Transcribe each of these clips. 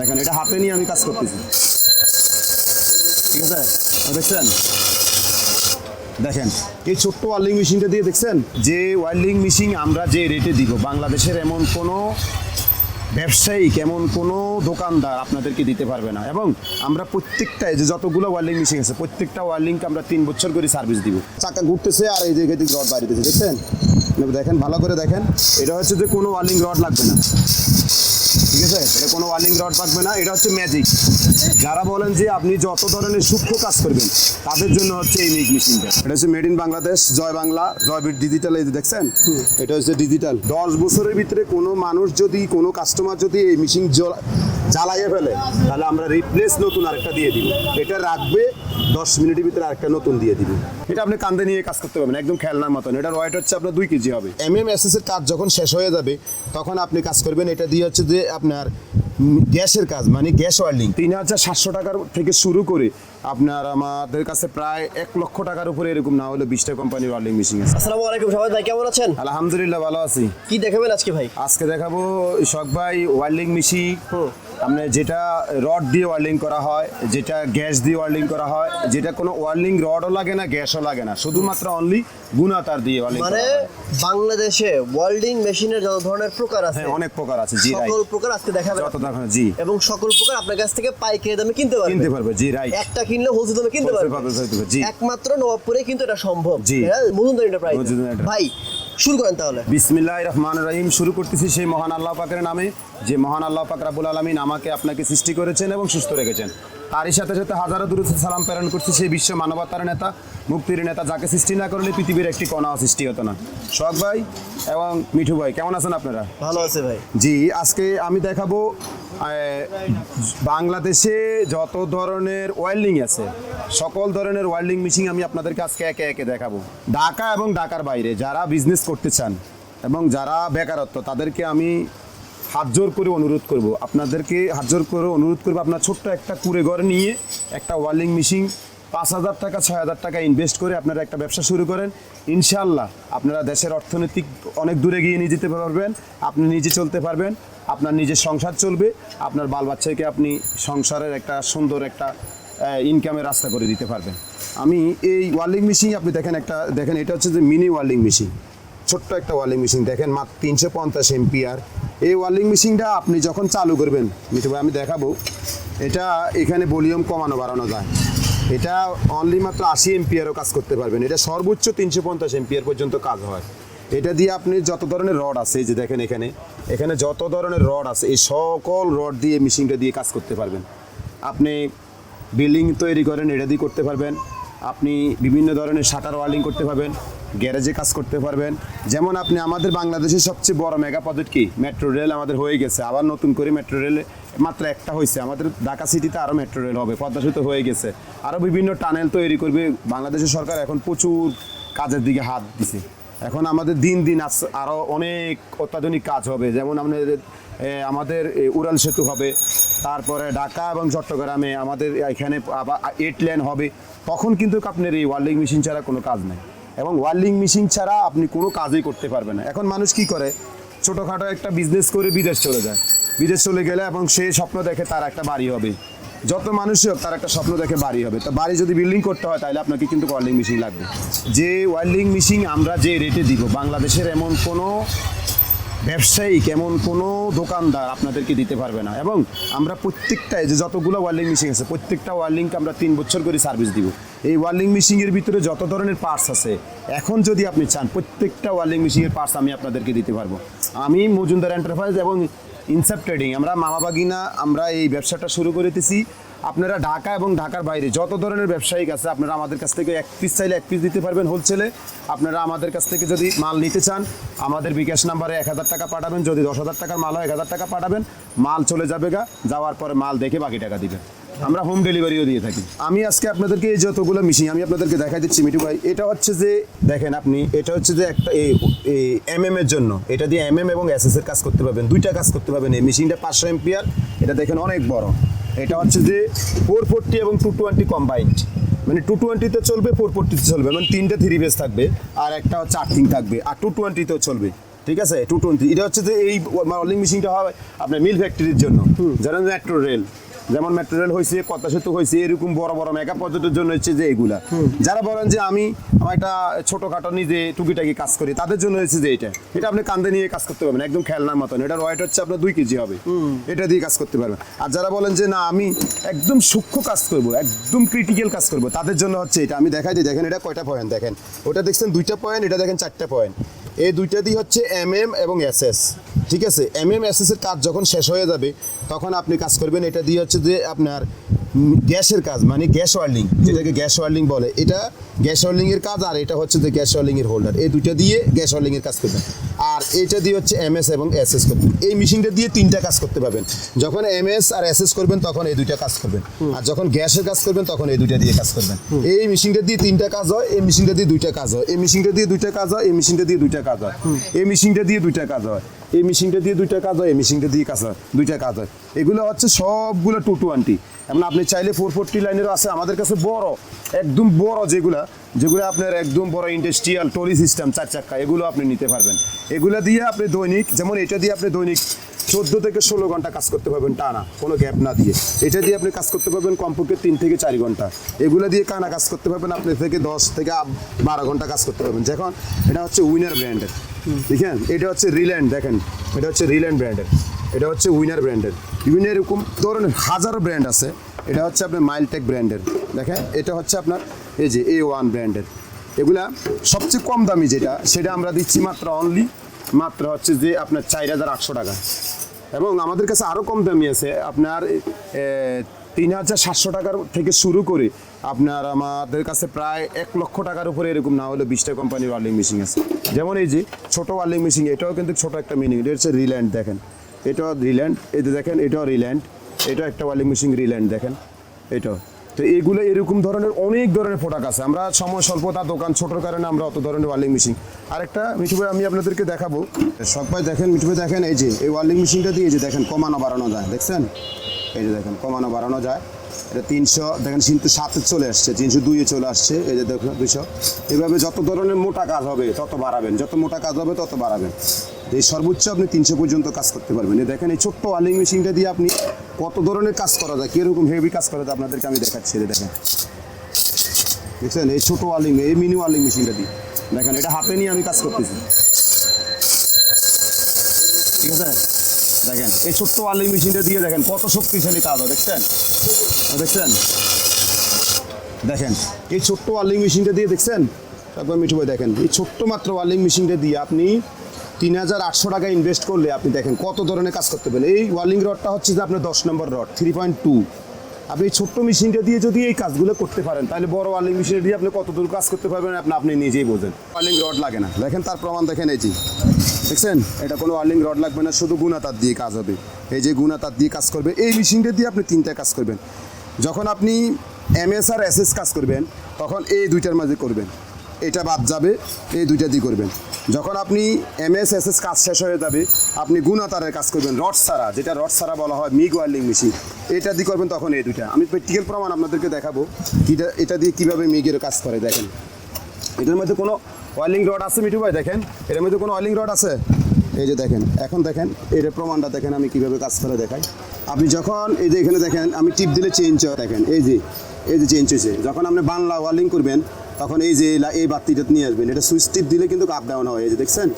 দেখেন, এটা হাতে নিয়ে আমি কাজ করতেছি। ঠিক আছে? দেখছেন? দেখেন, এই ছোট্ট ওয়ার্লিং মেশিনটা দিয়ে দেখছেন? যে ওয়ার্লিং মেশিন আমরা যে রেটে দিব, বাংলাদেশের এমন কোনো ব্যবসায়িক, এমন কোনো দোকানদার আপনাদেরকে দিতে পারবে না। এবং আমরা প্রত্যেকটায় যে যতগুলো ওয়ার্লিং মেশিন আছে, প্রত্যেকটা ওয়ার্লিংকে আমরা তিন বছর করে সার্ভিস দিব। চাকা ঘুরতেছে আর এই যে রড বাড়িতেছে, দেখছেন? দেখেন, ভালো করে দেখেন। এটা হচ্ছে যে কোনো ওয়ার্লিং রড লাগবে না। ঠিক আছে? এটা কোনো ওয়ার্নিং রড থাকবে না। এটা হচ্ছে ম্যাজিক যারা বলেন যে আপনি যত ধরনের সূক্ষ্ম কাজ করবেন তাদের জন্য হচ্ছে এই মিক মেশিনটা এটা হচ্ছে মেড ইন বাংলাদেশ জয় বাংলা জয় ডিজিটাল এই যে দেখছেন? এটা হচ্ছে ডিজিটাল দশ বছরের ভিতরে কোনো মানুষ যদি কোনো কাস্টমার যদি এই মেশিন জ্বালাইয়ে ফেলে তাহলে আমরা রিপ্লেস নতুন আরেকটা দিয়ে দিব। এটা রাখবে দশ মিনিটের ভিতরে আরেকটা নতুন দিয়ে দিব। এটা আপনি কান্দে নিয়ে কাজ করতে পারবেন একদম খেলনার মতন। এটার ওয়েট হচ্ছে আপনার দুই কেজি হবে। এম এম এস এর কাজ যখন শেষ হয়ে যাবে তখন আপনি কাজ করবেন এটা দিয়ে হচ্ছে যে আপনার গ্যাসের কাজ মানে গ্যাস ওয়েল্ডিং তিন হাজার সাতশো টাকার থেকে শুরু করে আপনার আমাদের কাছে প্রায় এক লক্ষ টাকার উপরে এরকম না হলে বিশটা কোম্পানির ওয়েল্ডিং মেশিন আছে। আসসালামু আলাইকুম সবাই ভাই কেমন আছেন? আলহামদুলিল্লাহ ভালো আছি। কি দেখাবেন আজকে ভাই? আজকে দেখাবো শখ ভাই ওয়েল্ডিং মেশিন হুম। আপনার যেটা রড দিয়ে ওয়েল্ডিং করা হয় যেটা গ্যাস দিয়ে ওয়েল্ডিং করা হয় যেটা কোনো ওয়েল্ডিং রডও লাগে না গ্যাসও লাগে না। শুধুমাত্র অনলি গুনা তার দিয়ে ওয়েল্ডিং মানে বাংলাদেশে ওয়েল্ডিং মেশিনের যত ধরনের প্রকার আছে হ্যাঁ অনেক প্রকার আছে জি রাইট সকল প্রকার আজকে দেখাবেন যত দেখা জি। এবং সকল প্রকার আপনার কাছ থেকে পাইকারি দামে কিনতে পারবেন কিনতে পারবে জি রাইট একটা কিনলে হোলসেল দামে কিনতে পারবে। জি। একমাত্র নবাবপুরে কিন্তু এটা সম্ভব। জি। Majumdar enterprise Majumdar Enterprise। ভাই শুরু করেন তাহলে। বিসমিল্লাহ রহমান রহিম শুরু করতেছি সেই মহান আল্লাহ পাকের নামে। যে মহান আল্লাহ পাক রাবুল আলমিন আমাকে আপনাকে সৃষ্টি করেছেন এবং সুস্থ রেখেছেন। তারই সাথে সাথে হাজারো দূর সালাম প্রেরণ করছি সেই বিশ্ব মানবতার নেতা মুক্তির নেতা যাকে সৃষ্টি না করলে পৃথিবীর একটি কণাও সৃষ্টি হতো না। শখ ভাই এবং মিঠু ভাই কেমন আছেন আপনারা? ভালো আছে ভাই। জি আজকে আমি দেখাবো বাংলাদেশে যত ধরনের ওয়েল্ডিং আছে, সকল ধরনের ওয়েল্ডিং মেশিন আমি আপনাদেরকে আজকে একে একে দেখাবো। ঢাকা এবং ঢাকার বাইরে যারা বিজনেস করতে চান এবং যারা বেকারত্ব, তাদেরকে আমি হাত জোর করে অনুরোধ করব। আপনাদেরকে হাত জোর করে অনুরোধ করব আপনার ছোট্ট একটা কুড়ে ঘর নিয়ে একটা ওয়েল্ডিং মেশিন, পাঁচ হাজার টাকা, ছয় হাজার টাকা ইনভেস্ট করে আপনারা একটা ব্যবসা শুরু করেন। ইনশাল্লাহ আপনারা দেশের অর্থনৈতিক অনেক দূরে গিয়ে নিয়ে যেতে পারবেন, আপনি নিজে চলতে পারবেন। আপনার নিজের সংসার চলবে, আপনার বাল বাচ্চাকে আপনি সংসারের একটা সুন্দর একটা ইনকামের রাস্তা করে দিতে পারবেন। আমি এই ওয়ার্লিং মেশিন আপনি দেখেন একটা, দেখেন এটা হচ্ছে যে মিনি ওয়ার্লিং মেশিন। ছোট্ট একটা ওয়ার্লিং মেশিন, দেখেন মাত্র তিনশো পঞ্চাশ এমপিআর। এই ওয়ার্লিং মেশিনটা আপনি যখন চালু করবেন, মিঠু ভাই, আমি দেখাবো, এটা এখানে ভলিউম কমানো, বাড়ানো যায়। এটা অনলি মাত্র আশি এমপিয়ারও কাজ করতে পারবেন। এটা সর্বোচ্চ তিনশো পঞ্চাশ এমপিয়ার পর্যন্ত কাজ হয়। এটা দিয়ে আপনি যত ধরনের রড আছে যে দেখেন এখানে এখানে যত ধরনের রড আছে, এই সকল রড দিয়ে মেশিনটা দিয়ে কাজ করতে পারবেন। আপনি বিল্ডিং তৈরি করেন, এটা দিয়ে করতে পারবেন। আপনি বিভিন্ন ধরনের শাটার ওয়ার্লিং করতে পারবেন, গ্যারেজে কাজ করতে পারবেন। যেমন আপনি আমাদের বাংলাদেশের সবচেয়ে বড় মেগা প্রজেক্ট কি? মেট্রো রেল আমাদের হয়ে গেছে। আবার নতুন করে মেট্রো রেল মাত্র একটা হয়েছে। আমাদের ঢাকা সিটিতে আরও মেট্রো রেল হবে পদ্মা হয়ে গেছে। আরও বিভিন্ন টানেল তৈরি করবে বাংলাদেশের সরকার এখন প্রচুর কাজের দিকে হাত দিছে। এখন আমাদের দিন দিন আস- আরও অনেক অত্যাধুনিক কাজ হবে। যেমন আমাদের আমাদের উড়াল সেতু হবে, তারপরে ঢাকা এবং চট্টগ্রামে আমাদের এখানে আবার এইট লেন হবে। তখন কিন্তু আপনার এই ওয়ার্লিং মেশিন ছাড়া কোনো কাজ নেই। এবং ওয়ার্লিং মেশিন ছাড়া আপনি কোনো কাজই করতে পারবেন না। এখন মানুষ কি করে? ছোটোখাটো একটা বিজনেস করে বিদেশ চলে যায়। বিদেশ চলে গেলে এবং সে স্বপ্ন দেখে তার একটা বাড়ি হবে। যত মানুষই হোক, তার একটা স্বপ্ন দেখে বাড়ি হবে। তো বাড়ি যদি বিল্ডিং করতে হয়, তাহলে আপনাকে কিন্তু ওয়েল্ডিং মেশিন লাগবে। যে ওয়েল্ডিং মেশিন আমরা যে রেটে দিব, বাংলাদেশের এমন কোনো ব্যবসায়িক, এমন কোনো দোকানদার আপনাদেরকে দিতে পারবে না। এবং আমরা প্রত্যেকটায় যে যতগুলো ওয়েল্ডিং মেশিন আছে, প্রত্যেকটা ওয়েল্ডিংকে আমরা তিন বছর করে সার্ভিস দিব। এই ওয়ার্লিং মেশিনের ভিতরে যত ধরনের পার্টস আছে, এখন যদি আপনি চান, প্রত্যেকটা ওয়ার্লিং মেশিনের পার্টস আমি আপনাদেরকে দিতে পারব। আমি মজুমদার এন্টারপ্রাইজ এবং ইনসেপ ট্রেডিং আমরা মামা বাগিনা আমরা এই ব্যবসাটা শুরু করেতেছি আপনারা ঢাকা এবং ঢাকার বাইরে যত ধরনের ব্যবসায়িক আছে, আপনারা আমাদের কাছ থেকে এক পিস চাইলে এক পিস দিতে পারবেন হোলসেলে আপনারা আমাদের কাছ থেকে যদি মাল নিতে চান, আমাদের বিকাশ নাম্বারে এক হাজার টাকা পাঠাবেন, যদি দশ হাজার টাকার মাল হয়, এক হাজার টাকা পাঠাবেন। মাল চলে যাবে গা যাওয়ার পরে মাল দেখে বাকি টাকা দিবেন। আমরা হোম ডেলিভারিও দিয়ে থাকি। আমি আজকে আপনাদেরকে এই যতগুলো মিশিয়ে আমি আপনাদেরকে দেখাই দিচ্ছি মিঠু ভাই। এটা হচ্ছে যে দেখেন আপনি এটা হচ্ছে যে একটা এই এম এম এর জন্য। এটা দিয়ে এম এম এবং এস এস এর কাজ করতে পারবেন। দুইটা কাজ করতে পারবেন। এই মেশিনটা পাঁচশো এমপিয়ার এটা দেখেন অনেক বড়। এটা হচ্ছে যে ফোর ফোরটি এবং টু টোয়েন্টি কম্বাইন্ড মানে টু টোয়েন্টিতে চলবে ফোর ফোরটিতে চলবে। মানে তিনটে থ্রি বেস থাকবে আর একটা হচ্ছে আর্থিং থাকবে। আর টু টোয়েন্টিতেও চলবে। ঠিক আছে? টু টোয়েন্টি এটা হচ্ছে যে এই ওয়েল্ডিং মেশিনটা হবে আপনার মিল ফ্যাক্টরির জন্য। যেমন মেট্রো রেল যেমন মেট্রো রেল হয়েছে পদ্মা সেতু হয়েছে এরকম বড় বড় মেগা প্রজেক্টের জন্য হচ্ছে যে এগুলা। যারা বলেন যে আমি আমার একটা ছোটখাটো নিজে টুকিটাকি কাজ করি, তাদের জন্য হয়েছে যে এটা। এটা আপনি কান্দে নিয়ে কাজ করতে পারবেন, একদম খেলনার মতন। এটার ওয়েট হচ্ছে আপনার দুই কেজি হবে। এটা দিয়ে কাজ করতে পারবেন। আর যারা বলেন যে না, আমি একদম সূক্ষ্ম কাজ করব, একদম ক্রিটিক্যাল কাজ করব, তাদের জন্য হচ্ছে এটা। আমি দেখাই দিই, দেখেন এটা কয়টা পয়েন্ট দেখেন। ওটা দেখছেন দুইটা পয়েন্ট এটা দেখেন চারটা পয়েন্ট এই দুইটা দিয়ে হচ্ছে এম এম এবং এস এস ঠিক আছে? এম এম এর কাজ যখন শেষ হয়ে যাবে, তখন আপনি কাজ করবেন, এটা দিয়ে হচ্ছে যে আপনার গ্যাসের কাজ মানে গ্যাস ওয়ার্লিং, যেটাকে গ্যাস ওয়ার্লিং বলে। এটা গ্যাস ওয়ার্লিং এর কাজ আর এটা হচ্ছে যে গ্যাস ওয়ার্লিং এর হোল্ডার। এই দুইটা দিয়ে গ্যাস ওয়ার্লিং এর কাজ করবেন। আর এটা দিয়ে হচ্ছে এম এস এবং এস এস করবেন এই মেশিনটা দিয়ে তিনটা কাজ করতে পারবেন। যখন এম এস আর এস এস করবেন তখন এই দুইটা কাজ করবেন। আর যখন গ্যাসের কাজ করবেন তখন এই দুইটা দিয়ে কাজ করবেন। এই মেশিনটা দিয়ে তিনটা কাজ হয় এই মেশিনটা দিয়ে দুইটা কাজ হয়। এই মেশিনটা দিয়ে দুইটা কাজ হয় এই মেশিনটা দিয়ে দুইটা কাজ হয়। এই মেশিনটা দিয়ে দুইটা কাজ হয়। এই মেশিনটা দিয়ে দুইটা কাজ হয় এই মেশিনটা দিয়ে কাজ হয় দুইটা কাজ হয়। এগুলো হচ্ছে সবগুলো টু টোয়েন্টি এমন আপনি চাইলে ফোর ফোরটি লাইনেরও আছে। আমাদের কাছে বড় একদম বড় যেগুলা যেগুলো আপনার একদম বড় ইন্ডাস্ট্রিয়াল টলি সিস্টেম চার চাক্কা, এগুলো আপনি নিতে পারবেন। এগুলো দিয়ে আপনি দৈনিক, যেমন এটা দিয়ে আপনি দৈনিক চোদ্দ থেকে ষোলো ঘণ্টা কাজ করতে পারবেন টানা, কোনো গ্যাপ না দিয়ে। এটা দিয়ে আপনি কাজ করতে পারবেন কমপক্ষে তিন থেকে চার ঘণ্টা। এগুলো দিয়ে কানা কাজ করতে পারবেন আপনি থেকে দশ থেকে বারো ঘণ্টা কাজ করতে পারবেন। যখন এটা হচ্ছে উইনার ব্র্যান্ডের দেখেন, এটা হচ্ছে রিল্যান্ড দেখেন, এটা হচ্ছে রিল্যান্ড ব্র্যান্ডের এটা হচ্ছে উইনার ব্র্যান্ডের বিভিন্ন এরকম ধরনের হাজারো ব্র্যান্ড আছে। এটা হচ্ছে আপনার মাইলটেক ব্র্যান্ডের দেখেন, এটা হচ্ছে আপনার এই যে এ ওয়ান ব্র্যান্ডের এগুলা সবচেয়ে কম দামি যেটা, সেটা আমরা দিচ্ছি মাত্র অনলি মাত্র হচ্ছে যে আপনার চার হাজার আটশো টাকা। এবং আমাদের কাছে আরও কম দামি আছে, আপনার তিন হাজার সাতশো টাকার থেকে শুরু করে আপনার আমাদের কাছে প্রায় এক লক্ষ টাকার উপরে এরকম না হলে বিশটা কোম্পানির ওয়ার্লিং মেশিন আছে। যেমন এই যে ছোটো ওয়ার্লিং মেশিন, এটাও কিন্তু ছোটো একটা মিনিং এটা হচ্ছে রিল্যান্ড দেখেন। এটাও রিল্যান্ড যে দেখেন, এটাও রিল্যান্ড এটা একটা ওয়ার্লিং মেশিন রিল্যান্ড দেখেন, এটাও। তো এগুলো এরকম ধরনের অনেক ধরনের প্রোডাক্ট আছে। আমরা সময় স্বল্পতা, দোকান ছোটোর কারণে আমরা অত ধরনের ওয়ার্লিং মেশিন আরেকটা, মিঠু ভাই, আমি আপনাদেরকে দেখাবো। সবাই দেখেন, মিঠু ভাই, দেখেন, এই যে, এই ওয়ার্লিং মেশিনটা দিয়ে যে দেখেন কমানো, বাড়ানো যায়, দেখছেন? এই যে দেখেন, কমানো, বাড়ানো যায়। এটা তিনশো, দেখেন কিন্তু সাতে চলে আসছে, তিনশো দুইয়ে চলে আসছে, এই যে দেখুন, দুইশো। এভাবে যত ধরনের মোটা কাজ হবে, তত বাড়াবেন। যত মোটা কাজ হবে, তত বাড়াবেন। এই সর্বোচ্চ আপনি তিনশো পর্যন্ত কাজ করতে পারবেন। দেখেন, এই ছোট্ট ওয়ার্লিং মেশিনটা দিয়ে আপনি কত ধরনের কাজ করা যায়, কীরকম হেভি কাজ করা যায় আপনাদেরকে আমি দেখাচ্ছি, এই দেখেন। দেখছেন, এই ছোট ওয়ার্লিং এই মিনি ওয়ার্লিং মেশিনটা দিয়ে। দেখেন, এটা হাতে নিয়ে আমি কাজ করতেছি। ঠিক আছে? দেখেন, এই ছোট্ট ওয়ার্লিং মেশিনটা দিয়ে দেখেন কত শক্তিশালী কাজ হয়, দেখছেন? দেখছেন? দেখেন, এই ছোট্ট ওয়ালিং মেশিনটা দিয়ে দেখছেন? তারপর মিঠু ভাই, দেখেন, এই ছোট্ট মাত্র ওয়ার্লিং মেশিনটা দিয়ে আপনি তিন হাজার আটশো টাকা ইনভেস্ট করলে আপনি দেখেন কত ধরনের কাজ করতে পারেন এই ওয়ার্লিং রডটা হচ্ছে যে আপনার দশ number rod three point two আপনি এই ছোট্ট মেশিনটা দিয়ে যদি এই কাজগুলো করতে পারেন, তাহলে বড় ওয়ার্লিং মেশিনটা দিয়ে আপনি কতদূর কাজ করতে পারবেন আপনি আপনি নিজেই বোঝেন। ওয়ার্লিং রড লাগে না। দেখেন তার প্রমাণ দেখেন এই যে। দেখছেন? এটা কোনো ওয়ার্লিং রড লাগবে না, শুধু গুণা তার দিয়ে কাজ হবে। এই যে গুণা তার দিয়ে কাজ করবে, এই মেশিনটা দিয়ে আপনি তিনটা কাজ করবেন। যখন আপনি এমএস আর এসএস কাজ করবেন, তখন এই দুইটার মাঝে করবেন। এটা বাদ যাবে, এই দুইটা দিয়ে করবেন। যখন আপনি এমএস এসএস কাজ শেষ হয়ে যাবে, আপনি গুণাতারের কাজ করবেন, রড সারা, যেটা রড সারা বলা হয় মিগ ওয়ার্লিং মেশিন এটা দিয়ে করবেন তখন এই দুইটা। আমি প্র্যাকটিক্যাল প্রমাণ আপনাদেরকে দেখাবো কিটা এটা দিয়ে কীভাবে মিগের কাজ করে, দেখেন। এটার মধ্যে কোনো ওয়ার্লিং রড আছে, মিঠু ভাই? দেখেন, এটার মধ্যে কোনো ওয়ার্লিং রড আছে? এই যে দেখেন, এখন দেখেন, এর প্রমাণটা দেখেন, আমি কীভাবে কাজ করে দেখাই। আপনি যখন, এই যে এখানে দেখেন, আমি টিপ দিলে চেঞ্জ হয়, দেখেন, এই যে এই যে চেঞ্জ হয়েছে। যখন আপনি বাংলা ওয়ার্লিং করবেন তখন এই যে এই বাতিটা নিয়ে আসবেন, এটা সুইচ টিপ দিলে কিন্তু আপ ডাউন হয় এই যে দেখছেন?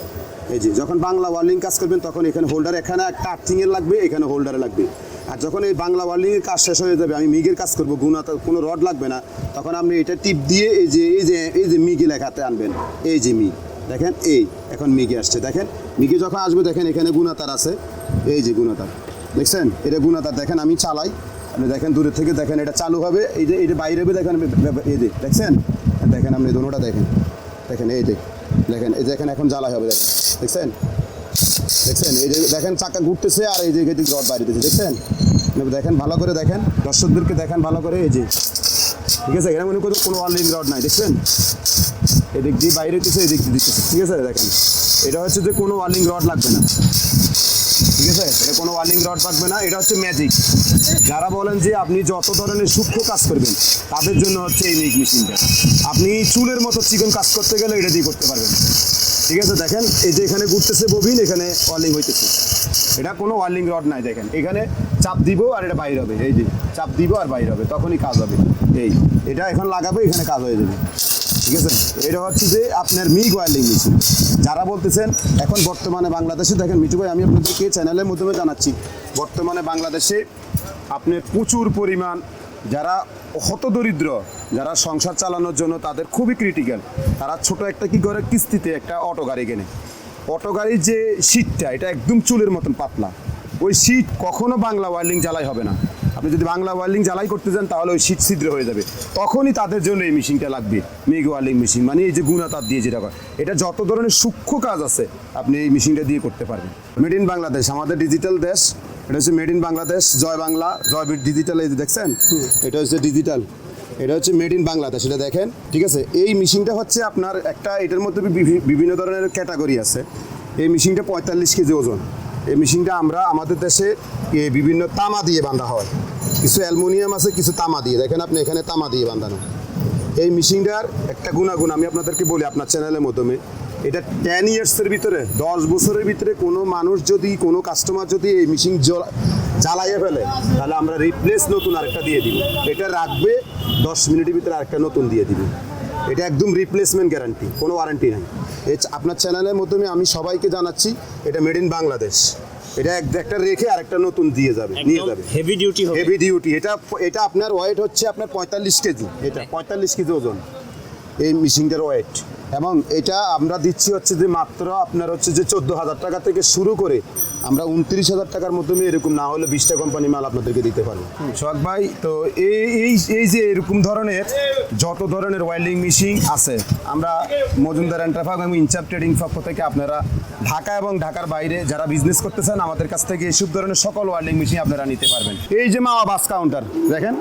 এই যে, যখন বাংলা ওয়ার্লিং কাজ করবেন, তখন এখানে হোল্ডার এখানে একটা আর্থিংয়ের লাগবে, এখানে হোল্ডারে লাগবে। আর যখন এই বাংলা ওয়ার্লিংয়ের কাজ শেষ হয়ে যাবে, আমি মিগের কাজ করব গুণা কোনো রড লাগবে না, তখন আপনি এটা টিপ দিয়ে এই যে এই যে এই যে মিগে লেখাতে আনবেন, এই যে মি দেখেন? এই, এখন মিগে আসছে, দেখেন? মিগে যখন আসবে, দেখেন এখানে গুণাতার আছে, এই যে গুণাতার, দেখছেন? এটা গুণাতার, দেখেন আমি চালাই, আপনি দেখেন দূরে থেকে দেখেন এটা চালু হবে, এই যে এটা বাইরে হবে দেখেন, এই যে, দেখছেন? দেখেন আপনি দোনোটা দেখেন। দেখেন এই যে, দেখেন, এই দেখেন এখন জ্বালাই হবে, দেখেন। দেখছেন? দেখছেন? এই যে দেখেন চাকা ঘুরতেছে আর এই যে এদিক রড বাড়িতেছে দেখছেন? দেখেন, ভালো করে দেখেন। দর্শকদেরকে দেখেন, ভালো করে, এই যে। ঠিক আছে? এরা মনে করো কোনো ওয়ার্লিং রড নাই, দেখছেন? এদিক দিয়ে বাইরে দিচ্ছে এদিক দিয়ে দিচ্ছে ঠিক আছে? দেখেন। এটা হচ্ছে যে কোনো ওয়ার্লিং রড লাগবে না। ঠিক আছে? এটা কোনো ওয়ার্লিং রড থাকবে না, এটা হচ্ছে ম্যাজিক যারা বলেন যে আপনি যত ধরনের সূক্ষ্ম কাজ করবেন, তাদের জন্য হচ্ছে এই মিক মেশিনটা আপনি চুলের মতো চিকন কাজ করতে গেলে এটা দিয়ে করতে পারবেন। ঠিক আছে? দেখেন, এই যে এখানে ঘুরতেছে ববিন, এখানে ওয়ার্লিং হইতেছে। এটা কোনো ওয়ার্লিং রড নাই, দেখেন। এখানে চাপ দিব আর এটা বাইর হবে। এই যে, চাপ দিব আর বাইর হবে, তখনই কাজ হবে। এই, এটা এখন লাগাবে, এখানে কাজ হয়ে যাবে। ঠিক আছে? এটা হচ্ছে যে আপনার মিগ ওয়ার্লিং মেশিন। যারা বলতেছেন, এখন বর্তমানে বাংলাদেশে, দেখেন মিঠু ভাই, আমি আপনাদেরকে চ্যানেলের মাধ্যমে জানাচ্ছি, বর্তমানে বাংলাদেশে আপনি প্রচুর পরিমাণ যারা হতদরিদ্র যারা সংসার চালানোর জন্য তাদের খুবই ক্রিটিক্যাল তারা ছোট একটা কি করে? কিস্তিতে একটা অটো গাড়ি কেনে। অটো গাড়ির যে সিটটা এটা একদম চুলের মতন পাতলা। ওই সিট কখনো বাংলা ওয়ার্লিং জ্বালাই হবে না। আপনি যদি বাংলা ওয়ার্লিং জ্বালাই করতে যান তাহলে ওই শীত ছিদ্র হয়ে যাবে। তখনই তাদের জন্য এই মেশিনটা লাগবে মেগ ওয়ার্লিং মেশিন। মানে এই যে গুণা তার দিয়ে যেটা করে। এটা যত ধরনের সূক্ষ্ম কাজ আছে আপনি এই মেশিনটা দিয়ে করতে পারবেন। মেড ইন বাংলাদেশ আমাদের ডিজিটাল দেশ। এটা হচ্ছে মেড ইন বাংলাদেশ জয় বাংলা জয় ডিজিটাল এই যে দেখছেন? এটা হচ্ছে ডিজিটাল এটা হচ্ছে মেড ইন বাংলাদেশ এটা দেখেন। ঠিক আছে? এই মেশিনটা হচ্ছে আপনার একটা এটার মধ্যে বিভি- বিভিন্ন ধরনের ক্যাটাগরি আছে। এই মেশিনটা পঁয়তাল্লিশ কেজি ওজন। এই মেশিনটা আমরা আমাদের দেশে বিভিন্ন তামা দিয়ে বাঁধা হয়। কিছু অ্যালুমিনিয়াম আছে, কিছু তামা দিয়ে। দেখেন আপনি এখানে তামা দিয়ে বাঁধানো এই মেশিনটার একটা গুণাগুণ আমি আপনাদেরকে বলি আপনার চ্যানেলের মাধ্যমে। এটা টেন ইয়ার্সের ভিতরে, দশ বছরের ভিতরে কোনো মানুষ যদি, কোনো কাস্টমার যদি এই মেশিন জ্বালাইয়ে ফেলে, তাহলে আমরা রিপ্লেস নতুন আরেকটা দিয়ে দিব। এটা রাখবে, দশ মিনিটের ভিতরে আরেকটা নতুন দিয়ে দিব। এটা একদম রিপ্লেসমেন্ট গ্যারান্টি কোনো ওয়ারেন্টি নাই। আপনার চ্যানেলের মাধ্যমে আমি সবাইকে জানাচ্ছি এটা মেড ইন বাংলাদেশ। এটা এক- একটা রেখে আরেকটা নতুন দিয়ে যাবে নিয়ে যাবে। হেভি ডিউটি হেভি ডিউটি এটা এটা আপনার ওয়েট হচ্ছে আপনার পঁয়তাল্লিশ কেজি এটা পঁয়তাল্লিশ কেজি ওজন। এই মিশিংটার ওয়েট এবং এটা আমরা দিচ্ছি হচ্ছে যে মাত্র আপনার হচ্ছে যে চোদ্দ হাজার টাকা থেকে শুরু করে আমরা উনত্রিশ হাজার টাকার মাধ্যমে এরকম না হলে বিশটা কোম্পানি মাল আপনাদেরকে দিতে পারব। সোহাগ ভাই, তো এই এই যে এরকম ধরনের যত ধরনের ওয়েল্ডিং মেশিন আছে, আমরা মজুমদার এন্টারফার্ম এবং ইনচাপ ট্রেডিং পক্ষ থেকে আপনারা ঢাকা এবং ঢাকার বাইরে যারা বিজনেস করতে চান আমাদের কাছ থেকে এইসব ধরনের সকল ওয়েল্ডিং মেশিন আপনারা নিতে পারবেন। এই যে মাওয়া বাস কাউন্টার দেখেন?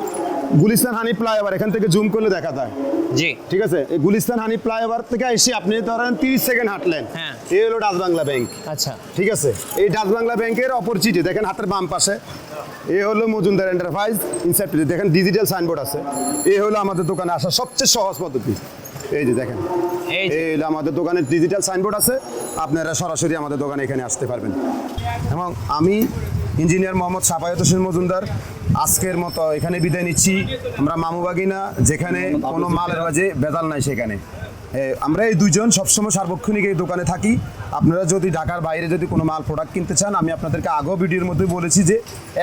গুলিস্তান হানি ফ্লাইওভার এখান থেকে জুম করলে দেখা যায়। জি। ঠিক আছে? এই গুলিস্তান হানি ফ্লাইওভার থেকে এসে আপনি ধরেন তিরিশ সেকেন্ড হাঁটলেন। হ্যাঁ। এই হলো ডাচ বাংলা ব্যাংক আচ্ছা। ঠিক আছে? এই ডাচ বাংলা ব্যাংকের অপরচিটে দেখেন হাতের বাম পাশে। এ হলো মজুমদার এন্টারপ্রাইজ ইনসেপ্টরি দেখেন ডিজিটাল সাইনবোর্ড আছে। এ হলো আমাদের দোকানে আসা সবচেয়ে সহজ পদ্ধতি। এই যে দেখেন। এই যে। এই হলো আমাদের দোকানের ডিজিটাল সাইনবোর্ড আছে। আপনারা সরাসরি আমাদের দোকানে এখানে আসতে পারবেন। এবং আমি ইঞ্জিনিয়ার মোহাম্মদ সাফায়ত হোসেন মজুমদার, আজকের মতো এখানে বিদায় নিচ্ছি। আমরা মামুবাগিনা যেখানে কোনো মালের বাজে বেদাল নাই সেখানে। আমরা এই দুজন সবসময় সার্বক্ষণিক এই দোকানে থাকি। আপনারা যদি ঢাকার বাইরে যদি কোনো মাল প্রোডাক্ট কিনতে চান, আমি আপনাদেরকে আগেও ভিডিওর মধ্যে বলেছি যে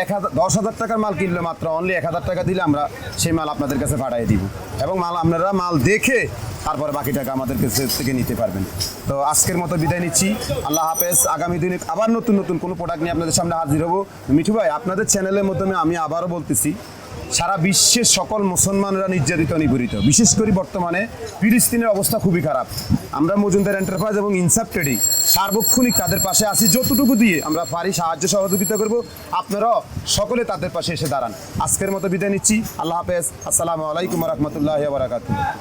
এক হাজার, দশ হাজার টাকার মাল কিনলে মাত্র অনলি এক হাজার টাকা দিলে আমরা সেই মাল আপনাদের কাছে পাঠিয়ে দিব। এবং মাল আপনারা মাল দেখে তারপরে বাকি টাকা আমাদের কাছে থেকে নিতে পারবেন। তো আজকের মতো বিদায় নিচ্ছি। আল্লাহ হাফেজ। আগামী দিনে আবার নতুন নতুন কোনো প্রোডাক্ট নিয়ে আপনাদের সামনে হাজির হব। মিঠু ভাই, আপনাদের চ্যানেলের মাধ্যমে আমি আবারও বলতেছি সারা বিশ্বের সকল মুসলমানরা নির্যাতিত, নিপীড়িত। বিশেষ করে বর্তমানে ফিলিস্তিনের অবস্থা খুবই খারাপ। আমরা মজুমদার এন্টারপ্রাইজ এবং ইনসাফ ট্রেডিং সার্বক্ষণিক তাদের পাশে আছি। যতটুকু দিয়ে আমরা পারি সাহায্য, সহযোগিতা করব। আপনারাও সকলে তাদের পাশে এসে দাঁড়ান। আজকের মতো বিদায় নিচ্ছি। আল্লাহ হাফেজ। আসসালামু আলাইকুম রহমতুল্লাহ বারাকাতু